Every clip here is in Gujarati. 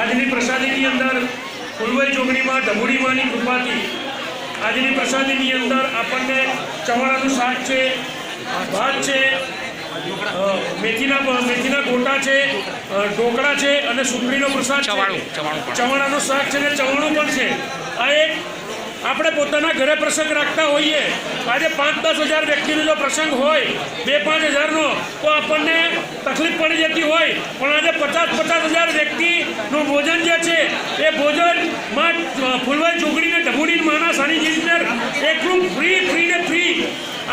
આજની પ્રસાદીની અંદર ફૂલવાઈ ચોકડીમાં ઢબુડીમાંની કૃપાથી. આજની પ્રસાદીની અંદર આપણને ચવાણાનું શાક છે ભાત છે મેથીના મેથીના ગોટા છે ઢોકળા છે અને સુખડીનો પ્રસાદ ચવાણું ચવાણાનું શાક છે ને ચવાણું પણ છે. આ એક આપણે પોતાના ઘરે પ્રસંગ રાખતા હોઈએ. આજે પાંચ દસ હજાર વ્યક્તિનો જો પ્રસંગ હોય બે પાંચ હજારનો, તો આપણને તકલીફ પડી જતી હોય. પણ આજે પચાસ પચાસ હજાર વ્યક્તિનું ભોજન જે છે, એ ભોજનમાં ફૂલવાઈ ચોકડીને ઢબુડી માના સાની જીતનાર એટલું ફ્રી ફ્રી ને ફ્રી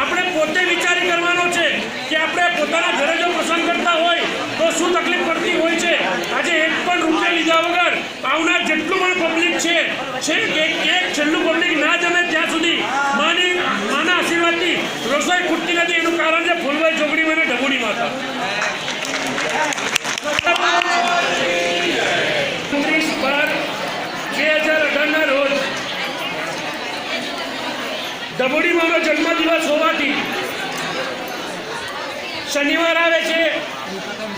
આપણે પોતે વિચારી કરવાનો છે કે આપણે પોતાના ઘરે જો પ્રસંગ કરતા હોય, તો શું તકલીફ પડતી હોય છે? આજે એક પણ રૂપિયા લીધા વગર આવનાર જેટલું પણ પબ્લિક છે છે કે એક છેલ્લું પબ્લિક ના જમે ત્યાં સુધી માની માના આશીર્વાદથી રસોઈ ખૂટતી નથી એનું કારણ છે ફૂલભાઈ ચોકડી મને ઢબુડી માતા ત્રીસ બાર બે હજાર અઢારના રોજ ડબોડીમાંનો જન્મદિવસ હોવાથી શનિવાર આવે છે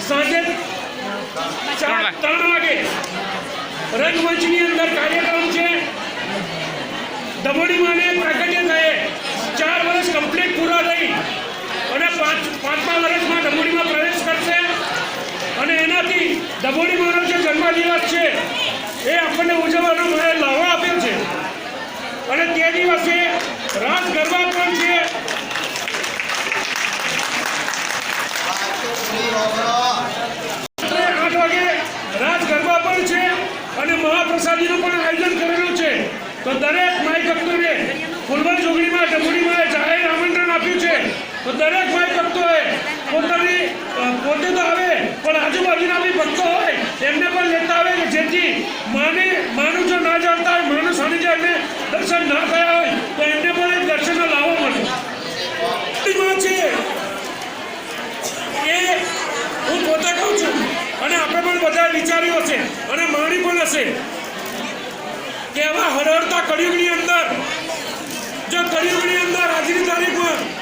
સાંજે ત્રણ વાગે. રંગમંચની અંદર કાર્યક્રમ છે. ડબોડીમાંને પ્રાગટ્ય થયે. ચાર વર્ષ કમ્પ્લીટ પૂરા થઈ અને પાંચ પાંચમા વર્ષમાં ડબોડીમાં પ્રવેશ કરશે. અને એનાથી ડબોડીમાંનો જે જન્મદિવસ છે એ આપણને ઉજવવાનો મને લાવો આપ્યો છે. અને તે દિવસે રાસ ગરબા પણ છે. આઠ વાગે રાજ ગરબા પણ છે અને મહાપ્રસાદીનું પણ આયોજન કરેલું છે. તો દરેક માય ભક્તોને ફૂલવા જોગણીમાં ડબુડીમાં જાહેર આમંત્રણ આપ્યું છે. તો દરેક માઈ હોય, પોતાની પોતે તો આવે, પણ આજુબાજુના બી ભક્તો હોય, એમને પણ લેતા આવે કે જેથી માને, માનું જો ના જાણતા હોય, માનું સાનિધ્ય એમને દર્શન ના થયા હોય, તો એમને પણ એક દર્શનનો લાવો મળે. છે. એ હું પોતે કહું છું, અને આપણે પણ બધા વિચાર્યું હશે, અને માણી પણ હશે, કે આવા હરહરતા કળિયુગની અંદર, જો કળિયુગની અંદર આજની તારીખમાં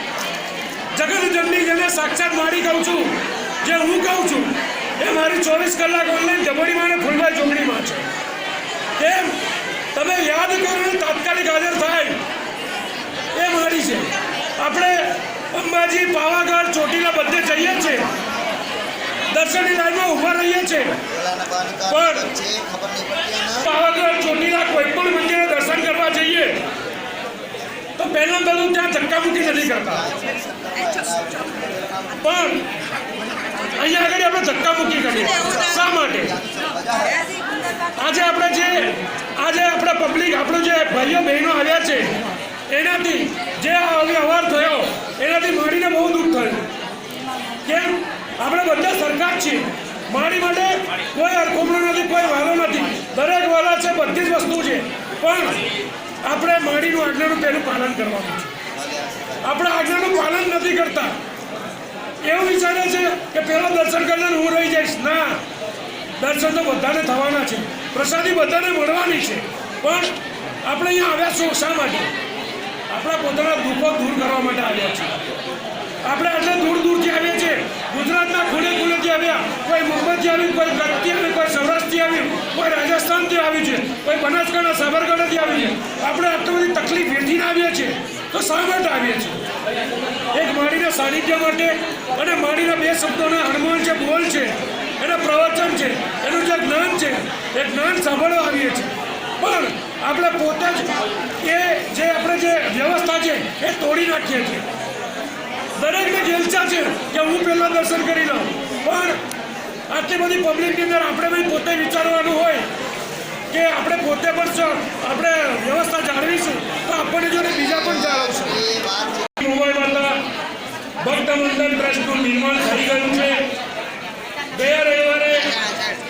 જગત જમની જેને સાક્ષાત મારી કહું છું જે હું કહું છું એ મારી ચોવીસ કલાક ઓનલાઈન જબડીમાં અને ફૂલભાઈ ચોકડીમાં છે. કેમ? તમે યાદ કરીને તાત્કાલિક હાજર થાય. એ મારી છે. આપણે અંબાજી પાવાગઢ ચોટીલા બધે જઈએ છીએ. દર્શનની લાઈનમાં ઊભા રહીએ છીએ. પણ પાવાગઢ ચોટીલા કોઈ પણ મંદિરે દર્શન કરવા જઈએ તો પહેલો બધું ત્યાં ધક્કામુક્કી નથી કરતા. પણ અહીંયા આગળ આપણે ધક્કામુક્કી કરીએ. શા માટે? આજે આપણે જે, આજે આપણા પબ્લિક આપણો જે ભાઈઓ બહેનો આવ્યા છે, એનાથી જે વ્યવહાર થયો, એનાથી મારીને બહુ દુઃખ થયું. કેમ? આપણે બધા સરકાર છીએ. મારી માટે કોઈ અરખોમણો નથી, કોઈ વાલો નથી. દરેક વાલા છે, બધી જ વસ્તુ છે. પણ આપણે માડીનું આજ્ઞાનું પહેલું પાલન કરવાનું છે. આપણે આજ્ઞાનું પાલન નથી કરતા. એવું વિચારે છે કે પહેલાં દર્શન કરીને હું રહી જઈશ. ના, દર્શન તો બધાને થવાના છે. પ્રસાદી બધાને મળવાની છે. પણ આપણે અહીંયા આવ્યા છું શા માટે? આપણા પોતાના દુઃખો દૂર કરવા માટે આવ્યા છીએ આપણે આટલા દૂર દૂરથી આવ્યા છીએ. ગુજરાતના ખૂણે ખૂણેથી આવ્યા. કોઈ મુંબઈથી આવ્યું, કોઈ કચ્છથી આવ્યું, કોઈ સૌરાષ્ટ્રથી આવ્યું, કોઈ રાજસ્થાનથી આવ્યું છે. કોઈ બનાસકાંઠા, સાબરકાંઠાથી આવ્યું છે. આપણે આટલી બધી તકલીફ વેઠીને આવીએ છીએ, તો શા માટે આવીએ છીએ? એક માળીના સાનિધ્ય માટે અને માળીના બે શબ્દોના હનુમાન છે બોલ છે, એના પ્રવચન છે, એનું જે જ્ઞાન છે, એ જ્ઞાન સાંભળવા આવીએ છીએ. પણ આપણે પોતે જ એ જે આપણે જે વ્યવસ્થા છે, એ તોડી નાખીએ છીએ. દરેકને જેલચા છે કે હું પહેલાં દર્શન કરી લઉં. પણ આટલી બધી પબ્લિકની અંદર આપણે ભાઈ પોતે વિચારવાનું હોય કે આપણે પોતે પણ આપણે વ્યવસ્થા જાળવીશું તો આપણને જોડે બીજા પણ જાળવશે ભક્ત મંડળ ટ્રસ્ટનું નિર્માણ થઈ ગયું છે. ગયા રવિવારે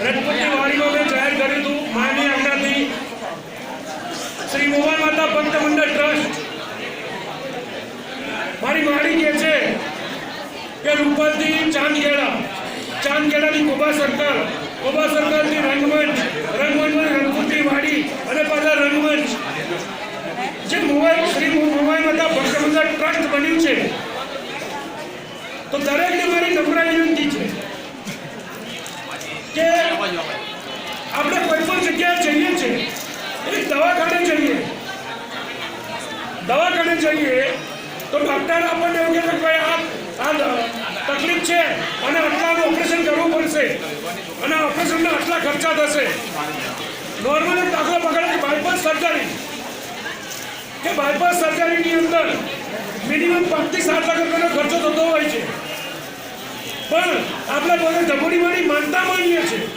રજપૂતની વાડીમાં મેં જાહેર કર્યું હતું માની આજ્ઞાથી. શ્રી મોહન માતા ભક્ત મંડળ ટ્રસ્ટ મારી માડી કહે છે કે રૂપલથી ચાંદગેડા ચાંદગેડાની કોબા સર્કલ કોબા સરકારની રંગમંચ, રંગમંચમાં રણપુરની વાડી અને પાછા રંગમંચ. જે મોબાઈલ, શ્રી મોબાઈલ માતા ભક્તમંદા ટ્રસ્ટ બન્યું છે. તો દરેકને મારી નમ્ર વિનંતી છે કે આપણે કોઈ પણ જગ્યાએ જઈએ છીએ એક દવાખાને જઈએ. દવાખાને જઈએ તો ડૉક્ટર આપણને એવું કહે કે આ આ તકલીફ છે અને આટલાનું ઓપરેશન કરવું પડશે. અને ઓપરેશનના આટલા ખર્ચા થશે. નોર્મલ એક દાખલો પકડાય બાયપાસ સર્જરી કે બાયપાસ સર્જરીની અંદર મિનિમમ પાંચથી સાત લાખ રૂપિયાનો ખર્ચો થતો હોય છે. પણ આપણે પોતે ડબોડીમાંની માનતા માનીએ છીએ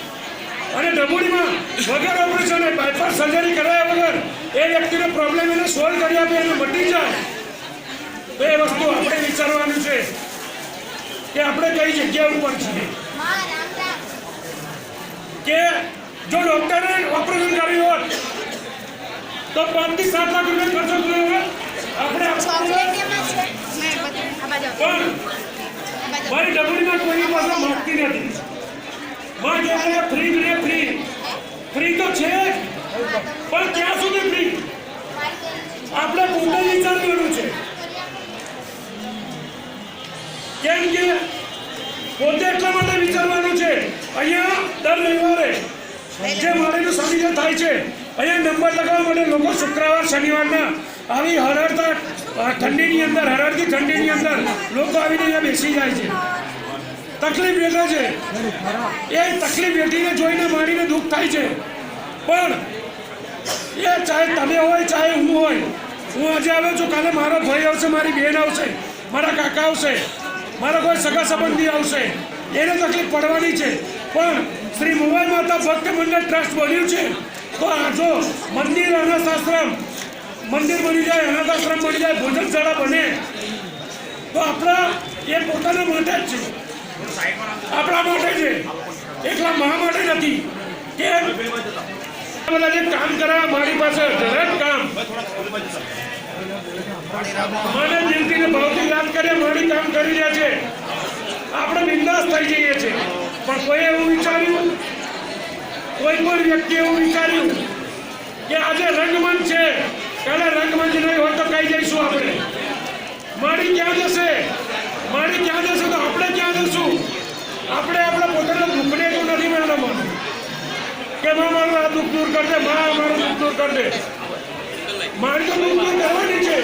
અને ડબોડીમાં વગર ઓપરેશન બાયપાસ સર્જરી કરાયા વગર એ વ્યક્તિનો પ્રોબ્લેમ એને સોલ્વ કરી આપે એને મટી જાય. તો એ વસ્તુ આપણે વિચારવાનું છે. કે આપણે કઈ જગ્યા ઉપર છીએ? કે જો ડોક્ટરે ઓપરેશન કર્યું હોત તો પાંચથી સાત લાખ રૂપિયા ખર્ચો કર્યો હોત આપણે પણ મારી ડબલીમાં કોઈની પાસે માગતી નથી. માં કહે છે ફ્રી ને ફ્રી ફ્રી તો છે પણ ક્યાં સુધી ફ્રી આપણે પોતે વિચારવાનું છે કેમ કે પોતે એટલા માટે વિચારવાનું છે અહીંયા દર રવિવારે જે મારેલું સમિતિ થાય છે, અહીંયા નંબર લગાવવા માટે લોકો શુક્રવાર, શનિવારના આવી હરડતા ઠંડીની અંદર હરડતી ઠંડીની અંદર લોકો આવીને અહીંયા બેસી જાય છે. તકલીફ વેઠે છે. એ તકલીફ વેઠીને જોઈને મારીને દુઃખ થાય છે. પણ એ ચાહે તમે હોય, ચાહે હું હોય, હું આજે આવ્યો છું, કાલે મારો ભાઈ આવશે, મારી બહેન આવશે, મારા કાકા આવશે, મારા કોઈ સગા સંબંધી આવશે, એને તકલીફ પડવાની છે. પણ શ્રી મુંબઈ માતા ભક્ત મંડળ ટ્રસ્ટ બન્યું છે. તો આ જો મંદિર અનાથ આશ્રમ મંદિર બની જાય અનાથ આશ્રમ બની જાય ભોજનશાળા બને, તો આપણા એ પોતાના માટે જ છે. આપણા માટે છે. એટલા મા માટે નથી કે બધા જે કામ કરાવે મારી પાસે દરેક કામ. મને દિલથી ભાવથી યાદ કરે મારી કામ કરી રહ્યા છે. આપણે બિંદાસ થઈ જઈએ છીએ. પણ કોઈ એવું વિચાર્યું? કોઈ પણ વ્યક્તિ એવું વિચાર્યું કે આજે રંગમંચ છે. કાલે રંગમંચ નહીં હોય તો કઈ જઈશું આપણે. મારી ક્યાં જશે? મારી ક્યાં જશે તો આપણે ક્યાં જશું? આપણે આપણા પોતાના દુઃખને તો નથી મેળવવાનું કે માં, મારું આ દુઃખ દૂર કરજે મા, મારું દુઃખ દૂર કર દે. મારી તો દુઃખ દૂર કરવાની છે,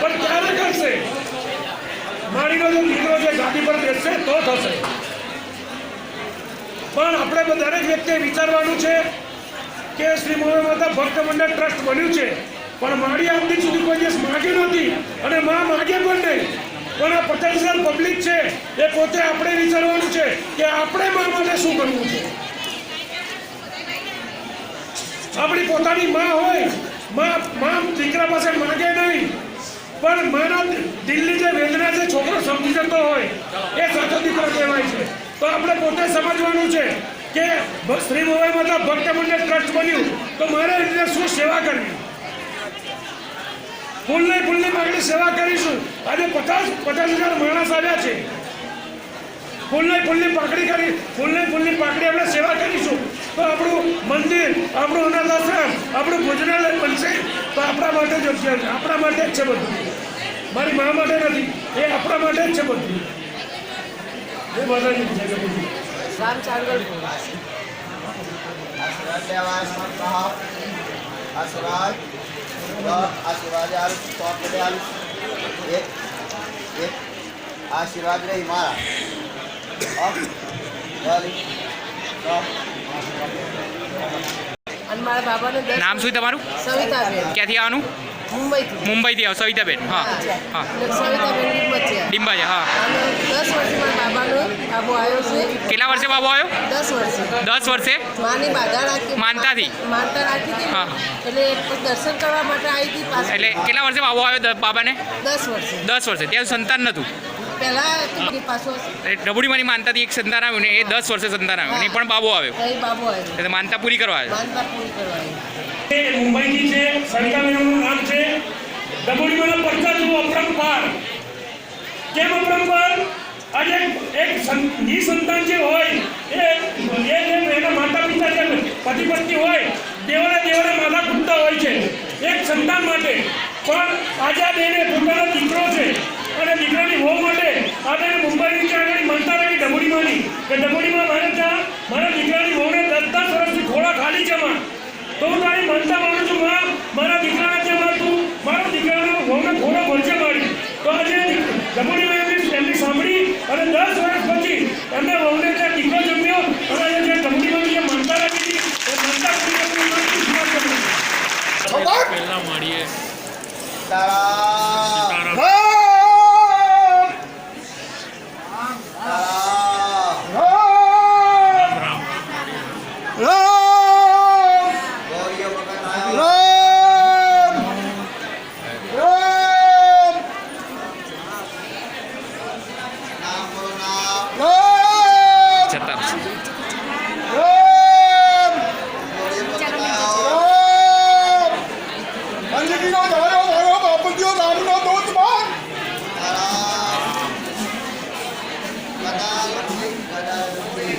પણ ક્યારે કરશે? મારીનો જો દીકરો છે ગાદી પર બેસશે તો થશે. પણ આપણે દરેક વ્યક્તિએ વિચારવાનું છે કે શ્રી મોહન માતા ભક્ત મંડળ ટ્રસ્ટ બન્યું છે. પણ મારી આમથી સુધી કોઈ દિવસ માગ્યું નથી અને માં માગે પણ નહીં. પણ આ હજાર પબ્લિક છે એ પોતે આપણે વિચારવાનું છે કે આપણે મા માટે શું કરવું છે. આપણી પોતાની માં હોય, માં માં દીકરા પાસે માગે નહીં. પણ માના દિલની જે વેદના છે, છોકરો સમજી જતો હોય, એ સાચો દીકરો કહેવાય છે. તો આપણે પોતે સમજવાનું છે કે શ્રી મોબાઈ માતા ભક્ત મંડળ ટ્રસ્ટ બન્યું. તો મારે એટલે શું સેવા કરવી? ફૂલની ફૂલની માગણી સેવા કરીશું. આજે પચાસ પચાસ હજાર માણસ આવ્યા છે. ફૂલની ફૂલની પાકડી કરી ફૂલની ફૂલની પાકડી આપણે સેવા કરીશું. તો આપણું મંદિર, આપણું અનાથ આશ્રમ આપણું ભોજનાલય બનશે. તો આપણા માટે જ આપણા માટે જ છે બધું. મારી મા માટે નથી. એ આપણા માટે જ છે બધું. આપણે આલ એક એક. આશીર્વાદ રહી મારા. અપ વાલી તો અને મારા બાબાનું નામ શું તમારું? સવિતાબેન. ક્યાંથી આવવાનું? મુંબઈથી. મુંબઈથી આવો સવિતાબેન. હા. હા. સવિતાબેન ડિંબા છે. હા. દસ વર્ષે મારા બાબાનો બાબુ આવ્યો છે. કેટલા વર્ષે બાબુ આવ્યો? દસ વર્ષે. દસ વર્ષે? માની બાધા રાખી. માનતાથી? માનતા રાખી હતી એટલે દર્શન કરવા માટે આવી હતી પાછી. એટલે કેટલા વર્ષે બાબુ આવ્યો બાબાને? દસ વર્ષે. દસ વર્ષે. ત્યાં સંતાન નહોતું ડબુડીમાંની માનતાથી એક સંતાન આવ્યું ને એ દસ વર્ષે સંતાન આવ્યું. અને એ પણ બાબો આવ્યો. એટલે માનતા પૂરી કરવા આવ્યો. માનતા પૂરી કરવા આવ્યો. એ મુંબઈથી છે નામ છે. ડબોડીમાંના પડતા જુઓ અપરંપાર. કેમ અપરંપાર? આજે એક નિસંતાન જે હોય, એ એ એના માતા પિતા જે પતિ પત્ની હોય, દેવાના તેઓને માથા ખૂટતા હોય છે. એક સંતાન માટે, પણ આજે આ બેને પોતાનો દીકરો છે. અને દીકરાની વહુ માટે આ બેને મુંબઈની ત્યાં આગળ માનતા રહી ડબોડીમાંની કે ડબોડીમાં મારે ત્યાં, મારા દીકરાની વહુને દસ દસ વર્ષથી ખોળા ખાલી છે માં તો માનતા માનું છું, માં મારા દીકરાને જે મારતું મારા દીકરાના વહુને ઘોડો ભરશે મારી તો આજે જમણી એમની એમની સાંભળી અને દસ વર્ષ પછી એમને વહુને ત્યાં દીકરો જમ્યો અને જે જમણીમાં જે માનતા રાખી હતી એ કરું છું. પહેલા મળીએ તારા ગૌરીઓ ભગત આવ્યો. નામ બોલો નામ. છતાં ગૌરીઓ ભગત આવ્યો. તારા. ગદા લક્ષ્મી, ગદા લક્ષ્મી.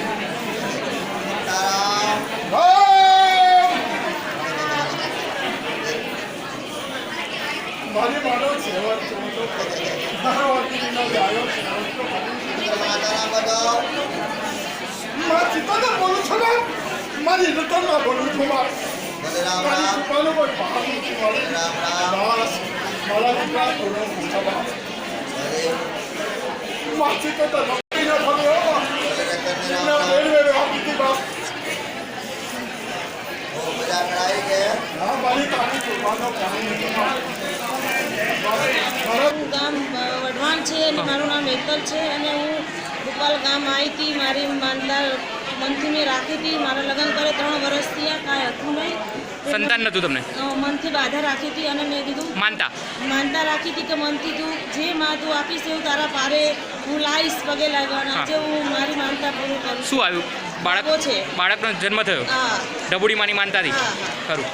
તારા. મારી માનવ સેવા છું તો ભગવતીનો ગાયો સેવા તો માતાના બધાઓ. માં ચિત્તોદર બોલું છું ને મારી રતનમાં બોલું છું માં બોલે રામ મારી રામ. કૃપાનો કોઈ ભાગ નથી મારે રામ રામ. બસ મારા દીકરા થોડો પૂછા બા બોલે માં ચિત્તોદર ભક્તિનો ફળ્યો બોલે રતનને રામ એમના રામ. વેર વેર આપી બા બહુ મજા કરાવી કે હા મારી તારી કૃપાનો પાણી નથી માં મારા ગામ અ, વઢવાણ છે અને છે અને હું ગોપાલ ગામ આવી હતી. મારી માનતા મનથી મેં રાખી હતી. મારા લગ્ન કરે ત્રણ વર્ષથી આ કાંઈ હતું નહીં. સંતાન નહોતું તમને? મનથી બાધા રાખી હતી અને મેં કીધું માનતા? માનતા રાખી હતી કે મનથી તું જે માં તું આપીશ એવું તારા પારે હું લાવીશ પગે લાગવાના. જે હું મારી માનતા પૂરું કરું શું આવ્યું? બાળકો છે. બાળકનો જન્મ થયો? ડબુડી માની માનતાથી હા, હા. ખરું.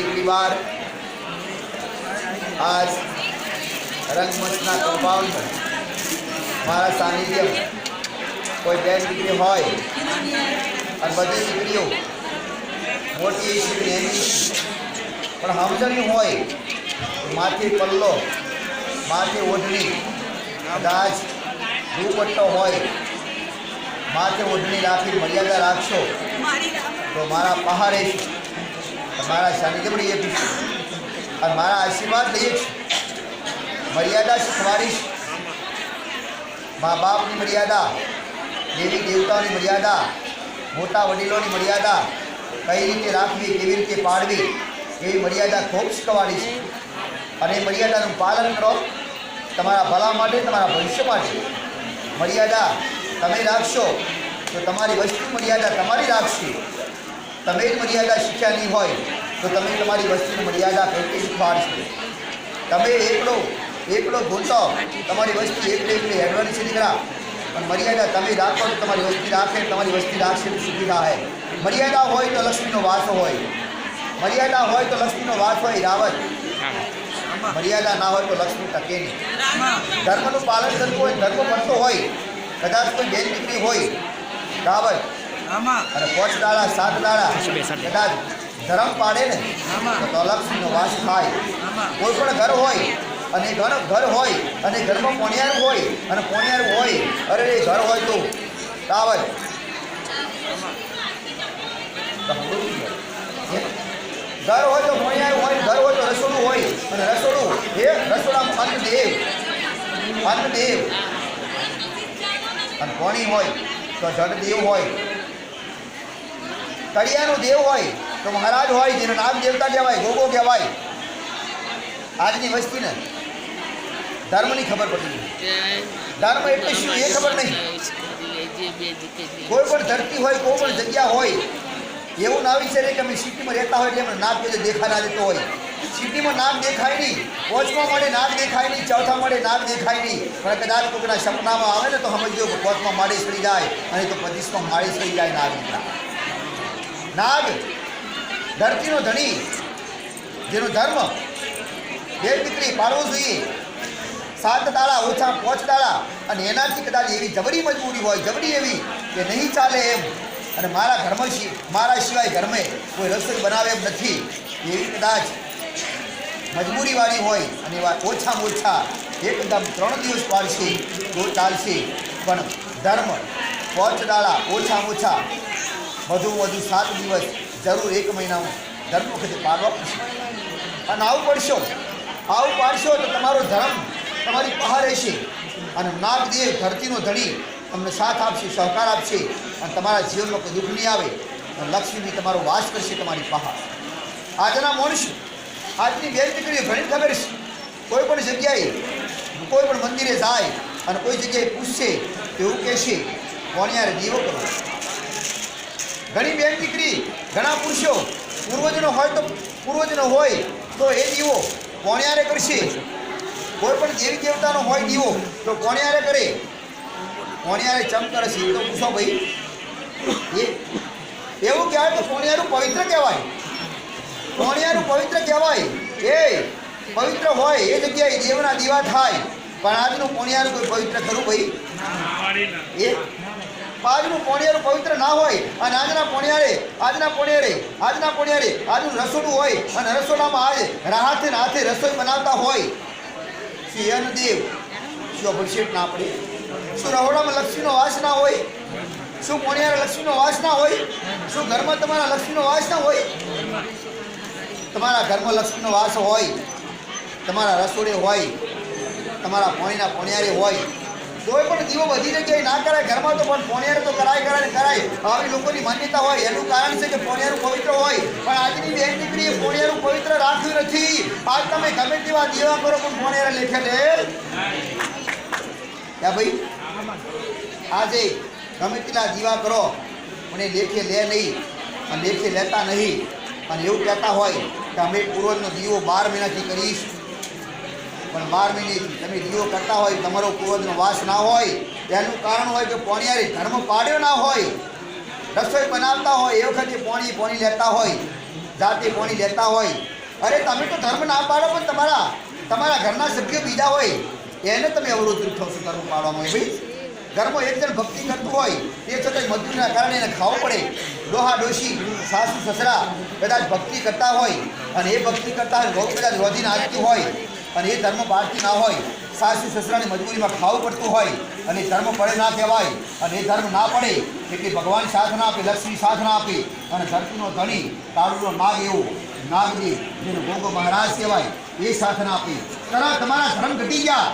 કેટલી વાર આજ રંગમંચના કમ્પાઉન્ડ મારા સાનિધ્ય કોઈ બે દીકરી હોય અને બધી દીકરીઓ મોટી એની પણ સમજણી હોય માથે પલ્લો, માથે ઓઢણી દાજ દુપટ્ટો હોય, માથે ઓઢણી રાખી મર્યાદા રાખશો તો મારા પહાડે મારા સાનિધ્ય પણ અને મારા આશીર્વાદ લઈએ છું મર્યાદા શીખવાડીશ મા બાપની મર્યાદા, દેવી દેવતાઓની મર્યાદા, મોટા વડીલોની મર્યાદા, કઈ રીતે રાખવી, કેવી રીતે પાડવી, એવી મર્યાદા ખૂબ શીખવાડીશ અને એ મર્યાદાનું પાલન કરો. તમારા ભલા માટે, તમારા ભવિષ્ય માટે. મર્યાદા તમે રાખશો, તો તમારી વસ્તુ મર્યાદા તમારી રાખશે. તમે જ મર્યાદા શીખ્યા નહીં હોય, તો તમે તમારી વસ્તીની મર્યાદા કઈ શીખવાડશો તમે એકલો એકલો ભૂલતો, તમારી વસ્તી એકલે એકલે હેડવાની છે દીકરા. પણ મર્યાદા તમે રાખો તો તમારી વસ્તી રાખે, તમારી વસ્તી રાખશે તો સુવિધા હે મર્યાદા હોય તો લક્ષ્મીનો વાસ હોય. મર્યાદા હોય તો લક્ષ્મીનો વાસ હોય રાવત મર્યાદા ના હોય તો લક્ષ્મી ટકે નહીં. ધર્મનું પાલન કરવું હોય, ધર્મ કરતો હોય, કદાચ કોઈ બેન દીકરી હોય રાવત અને પાંચ દાડા સાત દાડા. કદાચ ધર્મ પાડે ને તો લક્ષ્મીનો વાસ થાય. કોઈ પણ ઘર હોય અને ઘર ઘર હોય અને ઘરમાં પોણિયાર હોય અને પોણિયાર હોય અરે એ ઘર હોય તો ટાવર ઘર હોય તો પોણિયાર હોય ઘર હોય તો રસોડું હોય અને રસોડું એ રસોડામાં અન્નદેવ દેવ અને કોણી હોય તો જડદેવ હોય. કડિયાનું દેવ હોય તો મહારાજ હોય, જેનું નામ દેવતા કહેવાય, ગોગો કહેવાય. આજની વસ્તીને ધર્મની ખબર પડી ધર્મ એટલે શું એ ખબર નહીં. કોઈ પણ ધરતી હોય, કોઈ પણ જગ્યા હોય, એવું ના વિચારે કે અમે સિટીમાં રહેતા હોય એટલે અમને નાક બધે દેખા ના દેતો હોય. સિટીમાં નાક દેખાય નહીં. કોચમાં મળે નાક દેખાય નહીં. ચોથા મળે નાક દેખાય નહીં. પણ કદાચ કોઈકના સપનામાં આવે ને તો સમજો કોચમાં માળી સડી જાય, અને તો પચીસમાં માળી સડી જાય નાગ દીકરા. નાગ, ધરતીનો ધણી, જેનો ધર્મ બે દીકરી પાડવો જોઈએ. સાત દાડા, ઓછા પાંચ દાડા, અને એનાથી કદાચ એવી જબરી મજબૂરી હોય, જબરી એવી કે નહીં ચાલે એમ. અને મારા ઘરમાં મારા સિવાય ઘરમાં કોઈ રસોઈ બનાવે એમ નથી. એવી કદાચ મજબૂરીવાળી હોય અને ઓછામાં ઓછા એકદમ ત્રણ દિવસ પાડશે તો ચાલશે. પણ ધર્મ, પાંચ દાડા, ઓછામાં ઓછા વધુ વધુ સાત દિવસ જરૂર એક મહિનામાં ધર્મ વખતે પાડવા પડશે. અને આવું પડશો, આવું પાડશો તો તમારો ધર્મ તમારી પહાર રહેશે. અને નાગદેવ ધરતીનો ધણી તમને સાથ આપશે, સહકાર આપશે અને તમારા જીવનમાં કોઈ દુઃખ નહીં આવે. અને લક્ષ્મીજી તમારો વાસ કરશે તમારી પહાર આજના માણસ આજની બે દીકરીઓ ઘણી ખબર છે. કોઈ પણ જગ્યાએ, કોઈ પણ મંદિરે જાય અને કોઈ જગ્યાએ પૂછશે, એવું કહેશે કોણિયારે દીવો કરો? ઘણી બેન દીકરી, ઘણા પુરુષો, પૂર્વજનો હોય તો પૂર્વજનો હોય તો એ દીવો કોણિયારે કરશે? કોઈ પણ દેવી દેવતાનો હોય દીવો તો કોણિયારે કરે? કોણિયારે ચમ કરે છે તો પૂછો ભાઈ. એ એવું કહેવાય તો કોણિયારું પવિત્ર કહેવાય. કોણિયારું પવિત્ર કહેવાય. એ પવિત્ર હોય એ જગ્યાએ દેવના દીવા થાય. પણ આજનું કોણિયારું કોઈ પવિત્ર ખરું ભાઈ? એ આજનું પોણિયારું પવિત્ર ના હોય અને આજના પોણિયારે આજના પોણિયારે આજના પોણિયારે આજનું રસોડું હોય અને રસોડામાં આજ હાથે ને હાથે રસોઈ બનાવતા હોય. શ્રી અનુદેવ શું અભિષેક ના પડે શું રહોડામાં લક્ષ્મીનો વાસ ના હોય? શું પોણિયારે લક્ષ્મીનો વાસ ના હોય? શું ઘરમાં તમારા લક્ષ્મીનો વાસ ના હોય? તમારા ઘરમાં લક્ષ્મીનો વાસ હોય, તમારા રસોડે હોય, તમારા પોણીના પોણિયારે હોય કોઈ પણ દીવો બધી જગ્યાએ ના કરાય. ઘરમાં તો પણ પોણિયારે તો કરાય કરાય કરાય. આવી લોકોની માન્યતા હોય. એનું કારણ છે કે પોણિયારું પવિત્ર હોય. પણ આજની બેન દીકરીએ પોણિયારું પવિત્ર રાખ્યું નથી. આજ તમે ગમે તેવા દીવા કરો, પણ પોણિયારે લેખે લે યા ભાઈ, આજે ગમે તેટલા દીવા કરો, પણ એ લેખે લે નહીં અને લેખે લેતા નહીં. અને એવું કહેતા હોય કે અમે પૂર્વજનો દીવો બાર મહિનાથી કરીશ. પણ બાર મહિનેથી તમે દીવો કરતા હોય, તમારો પૂર્વજનો વાસ ના હોય એનું કારણ હોય કે પોણિયારે ધર્મ પાડ્યો ના હોય, રસોઈ બનાવતા હોય, એ વખતે પોણી પોણી લેતા હોય, જાતે પોણી લેતા હોય. અરે તમે તો ધર્મ ના પાડો, પણ તમારા તમારા ઘરના સભ્યો બીજા હોય, એને તમે અવરોધ ઉઠો છો ધર્મ પાડવામાં હોય ભાઈ. ઘરમાં એક ભક્તિ કરતું હોય તે છતાં મજૂરીના કારણે એને ખાવું પડે. ડોહા ડોશી, સાસુ સસરા કદાચ ભક્તિ કરતા હોય, અને એ ભક્તિ કરતા હોય બહુ કદાચ રોજીને આજતી હોય અને એ ધર્મ બહારથી ના હોય. સાસુ સસરાની મજબૂરીમાં ખાવું પડતું હોય અને ધર્મ પડે ના કહેવાય. અને એ ધર્મ ના પડે એટલે ભગવાન સાધના આપે લક્ષ્મી સાધના આપે. અને ધરતીનો ધણી તાળુનો નાગ એવો નાગજી જેનો ગોગો મહારાજ કહેવાય એ સાધના આપી. તરા તમારા ધર્મ ઘટી ગયા.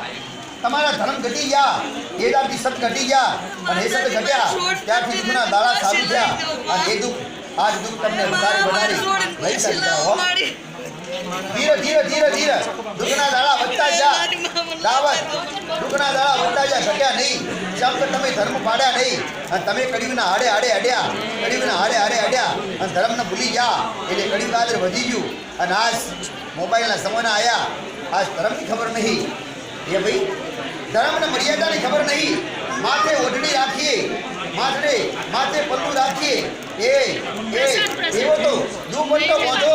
તમારા ધર્મ ઘટી ગયા. એ દાડથી સત ઘટી ગયા. અને એ સત ઘટ્યા. ત્યારથી દુઃખના દાડા સારું થયા. અને એ દુઃખ આ દુઃખ તમને વધારે વધારે લઈ શકતા હો. ધીરે ધીરે ધીરે ધીરે. દુઃખના દાડા વધતા ગયા દાવત. દુઃખના દાડા વધતા જા, શક્યા નહીં. જેમ કે તમે ધર્મ પાડ્યા નહીં. અને તમે કડીના હાડે હાડે અડ્યા. કડીના હાડે હાડે અડ્યા. અને ધર્મને ભૂલી ગયા એટલે કડી કાદર વધી ગયું. અને આજ મોબાઈલના સમયના આવ્યા આજ ધર્મની ખબર નહીં. એ ભાઈ, ધર્મને મર્યાદાની ખબર નહીં. માથે ઓઢણી રાખીએ. માથે માથે પલ્લું રાખીએ. એ એ એવો તો દુપટ્ટો મોઢો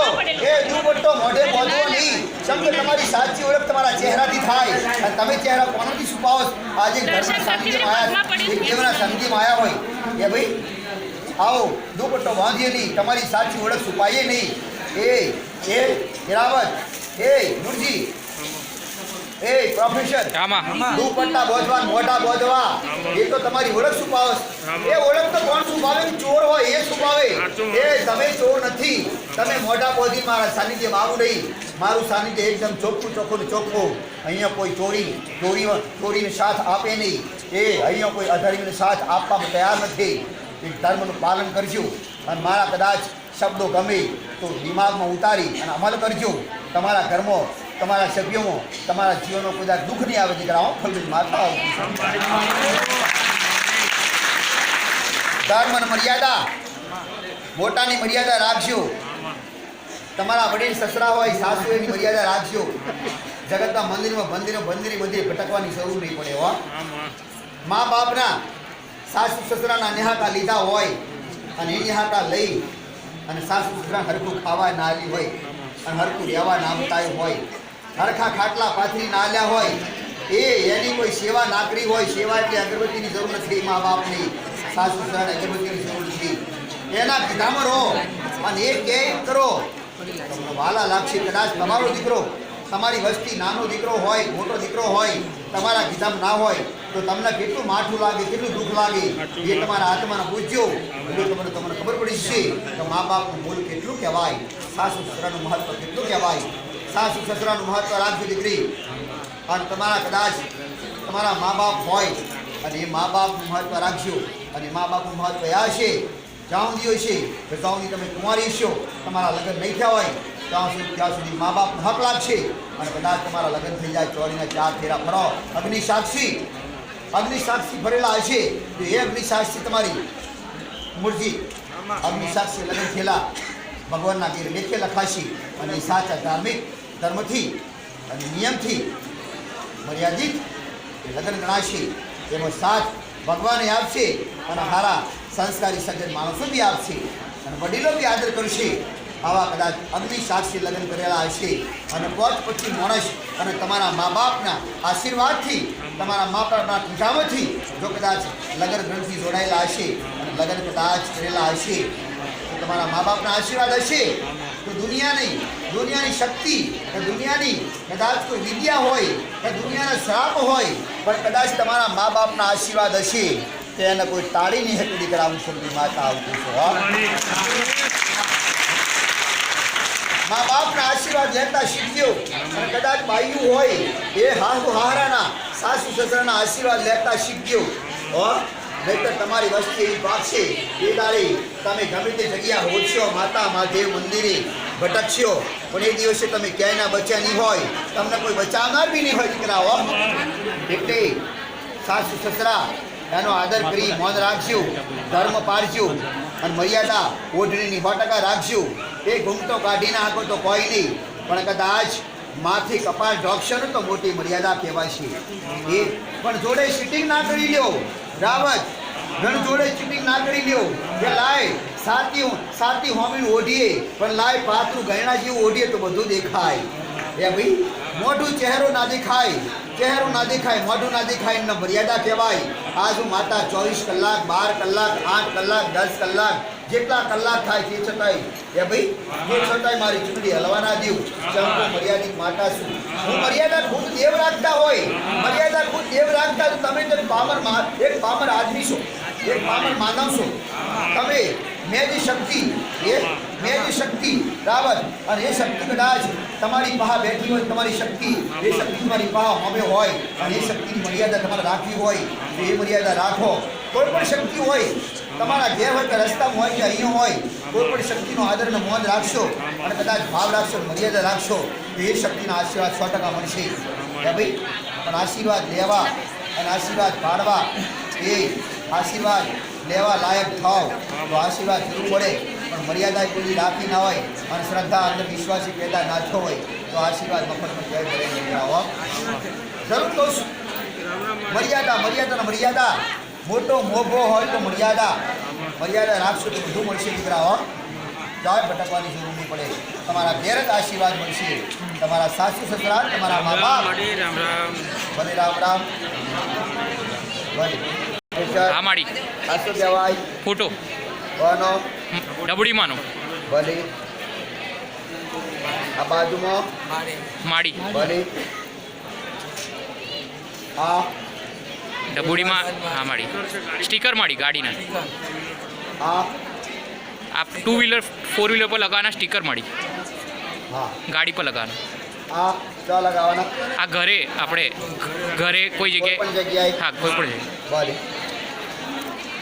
એ દુપટ્ટો મોઢે મોઢો નહીં. સમજો તમારી સાચી ઓળખ તમારા ચહેરાથી થાય. અને તમે ચહેરા કોનાથી છુપાવો આજે ધર્મ સાનિધ્યમાં માયા દેવના સાનિધ્યમાં આવ્યા હોય. એ ભાઈ આવો દુપટ્ટો બાંધીએ નહીં. તમારી સાચી ઓળખ છુપાઈએ નહીં. એ એ હિરાવત એ મુરજી એ દુપટ્ટા મોઢા બોધવા. એ તો તમારી ઓળખ છુપાવે એ ઓળખ તો કોણ છુપાવે ચોર હોય એ છુપાવે એ તમે ચોર નથી. તમે મોઢા બોધી મારા સાનિધ્યમાં આવું નહીં. મારું સાનિધ્ય એકદમ ચોખ્ખું ચોખ્ખું ને ચોખ્ખું. અહીંયા કોઈ ચોરી ચોરી ચોરીને સાથ આપે નહીં. એ અહીંયા કોઈ અધર્મીને સાથ આપવામાં તૈયાર નથી. એ ધર્મનું પાલન કરજો. અને મારા કદાચ શબ્દો ગમે તો દિમાગમાં ઉતારી અને અમલ કરજો. તમારા ઘરમાં તમારા સભ્યોમાં તમારા જીવનો કદાચ દુઃખ નહીં આવે દીકરાઓ ફલબીજ માતા ધર્મ અને મર્યાદા, મોટાની મર્યાદા રાખજો. તમારા વડીલ સસરા હોય સાસુ એની મર્યાદા રાખજો. જગતના મંદિરમાં મંદિરો મંદિરે મંદિરે ભટકવાની જરૂર નહીં પડે, હો. મા બાપના સાસુ સસરાના નિહાતા લીધા હોય અને એ નિહાતા લઈ અને સાસુ સસરા હરખું ખાવા ના આવી હોય અને હરખું રહેવા નામતા હોય. હરખા ખાટલા પાથરી ના આલ્યા હોય. એ એની કોઈ સેવા ના કરી હોય, સેવા એટલે અગરબત્તીની જરૂર નથી મા બાપની સાસુ સસરાને અગરબત્તીની જરૂર નથી. એના કીધામાં રહો અને એ કે, કરો. તમને વાલા લાગશે, કદાચ તમારો દીકરો, તમારી વસ્તી નાનો દીકરો હોય, મોટો દીકરો હોય, તમારા ગીધામાં ના હોય, તો તમને કેટલું માઠું લાગે, કેટલું દુઃખ લાગે? એ તમારા આત્માને પૂછજો. એટલે તમને તમને ખબર પડી જશે કે મા બાપનું મૂળ કેટલું કહેવાય, સાસુ સસરાનું મહત્વ કેટલું કહેવાય. સાસુ સસરાનું મહત્વ રાખજો દીકરી. અને તમારા કદાચ તમારા મા બાપ હોય અને એ મા બાપનું મહત્વ રાખજો. અને મા બાપનું મહત્વ આ છે જ્યાં સુધી છે કે જ્યાં તમે કુંવારી છો તમારા લગ્ન નહીં થયા હોય ત્યાં સુધી ત્યાં સુધી મા બાપનો હક લાગશે. અને કદાચ તમારા લગ્ન થઈ જાય, ચોરીના ચાર ફેરા ફરો અગ્નિ સાક્ષી અગ્નિ ભરેલા હશે, તો એ અગ્નિ સાક્ષી તમારી મૂર્તિ અગ્નિ સાક્ષી લગ્ન થયેલા ભગવાનના ગીર લેખે લખાશી અને સાચા ધાર્મિક ધર્મથી અને નિયમથી મર્યાદિત લગ્ન ગણાશે. એનો સાથ ભગવાને આપશે અને સારા સંસ્કારી સજ્જન માણસો બી આપશે અને વડીલો બી આદર કરશે. આવા કદાચ અગ્નિ સાક્ષી લગ્ન કરેલા હશે અને પોચ પછી માણસ અને તમારા મા બાપના આશીર્વાદથી, તમારા મા બાપના ઠીઠામથી જો કદાચ લગ્ન ગ્રંથથી જોડાયેલા હશે અને લગ્ન કદાચ કરેલા હશે, તો તમારા મા બાપના આશીર્વાદ હશે. તો દુનિયા નહીં દુનિયાની શક્તિ કે દુનિયાની કદાચ કોઈ વિદ્યા હોય કે દુનિયાના શ્રાપ હોય, પણ કદાચ તમારા મા બાપના આશીર્વાદ હશે, તો એને કોઈ તાળી નહીં હતી દીકરા હું સમજી માતા આવતું છું મા બાપના આશીર્વાદ લેતા શીખજો, અને કદાચ બાયું હોય, એ હાસુ હારાના સાસુ સસરાના આશીર્વાદ લેતા શીખજો, હો. નહીતર તમારી વસ્તી એવી પાકશે એ દાડી તમે ગમે તે જગ્યા હોશો માતા મહાદેવ મંદિરે ભટકશો. પણ એ દિવસે તમે ક્યાંયના બચ્યા નહીં હોય, તમને કોઈ બચાવનાર બી નહીં હોય દીકરા હો. એટલે સાસુ, સસરા, એનો આદર કરી મૌન રાખજો, ધર્મ પાળજો અને મર્યાદા ઓઢણીની સો ટકા રાખજો. એ ઘૂમતો કાઢી નાખો તો કોઈ નહીં. પણ કદાચ માથી કપાળ ઢોકશો તો મોટી મર્યાદા કહેવાય છે. એ પણ જોડે શીટિંગ ના કરી લ્યો. રાવત ઘણ જોડે ચીટિંગ ના કરી લ્યો. કે લાય સાતી સાતી હોમીનું ઓઢીએ, પણ લાય પાતળું ગયણા જેવું ઓઢીએ તો બધું દેખાય. એ ભાઈ, મોઢું ચહેરો ના દેખાય, ચહેરો ના દેખાય, મોઢું ના દેખાય, એમને મર્યાદા કહેવાય. આજુ માતા ચોવીસ કલાક, બાર કલાક, આઠ કલાક, દસ કલાક, જેટલા કલાક થાય તે છતાંય, એ ભાઈ, તે છતાંય મારી ચૂંટણી હલવા ના દેવું હું મર્યાદિત માતા છું. હું મર્યાદા ખુદ દેવ રાખતા હોય. મર્યાદા ખુદ દેવ રાખતા તમે તમે પામર એક પામર આદમી છો. એક પામર માનવ છો તમે મેં જે શક્તિ, એ મેં જે શક્તિ બરાબર અને એ શક્તિ કદાચ તમારી પાસે બેઠી હોય, તમારી શક્તિ, એ શક્તિ તમારી પાસે અમે હોય, અને એ શક્તિની મર્યાદા તમારે રાખવી હોય, તો એ મર્યાદા રાખો. કોઈ પણ શક્તિ હોય, તમારા ઘેર હોય કે રસ્તામાં હોય કે અહીંયા હોય, કોઈ પણ શક્તિનો આદર અને મોજ રાખશો, અને કદાચ ભાવ રાખશો, મર્યાદા રાખશો, તો એ શક્તિના આશીર્વાદ સો ટકા મળશે. ભાઈ, પણ આશીર્વાદ લેવા અને આશીર્વાદ પાડવા એ આશીર્વાદ લેવા લાયક થાવ. તો આશીર્વાદ જરૂર પડે પણ મર્યાદા પૂરી રાખી ના હોય અને શ્રદ્ધા અંદર વિશ્વાસી પેદા ના થયો હોય તો આશીર્વાદ મફતમાં જય દીકરાઓ. જરૂર કહું છું. મર્યાદા મર્યાદા મર્યાદા. મોટો મોભો હોય તો મર્યાદા. મર્યાદા રાખશો તો બધું મળશે દીકરાઓ જાય ભટકવાની જરૂર નહીં પડે. તમારા ઘેર જ આશીર્વાદ મળશે. તમારા સાસુ સસરા તમારા મા બાપ. ભલે રામ રામ. ભલે. હા માડી આ શું કહેવાય ફોટો કોનો ડબડીમાંનો ભલે આ બાજુમાં માડી. ભલે આ. ડબુડીમાં હા માડી. સ્ટીકર માડી ગાડીના. આ. આ ટુ વ્હીલર ફોર વ્હીલર પર લગાવવાના સ્ટીકર માડી. હા. ગાડી પર લગાવવાના. આ ચા લગાવવાના. આ ઘરે આપણે ઘરે કોઈ જગ્યાએ હા કોઈ પણ જગ્યાએ.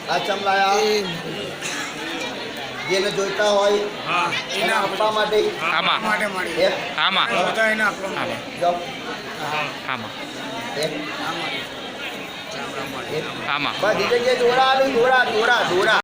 આ ચમલાયા જેને જોઈતા હોય હા એને આપવા માટે આમાં. એક. આમાં. આમાં. જાઓ આમાં. એક. એક. આમાં. બધી જગ્યાએ દોરા દોરા દોરા દોરા.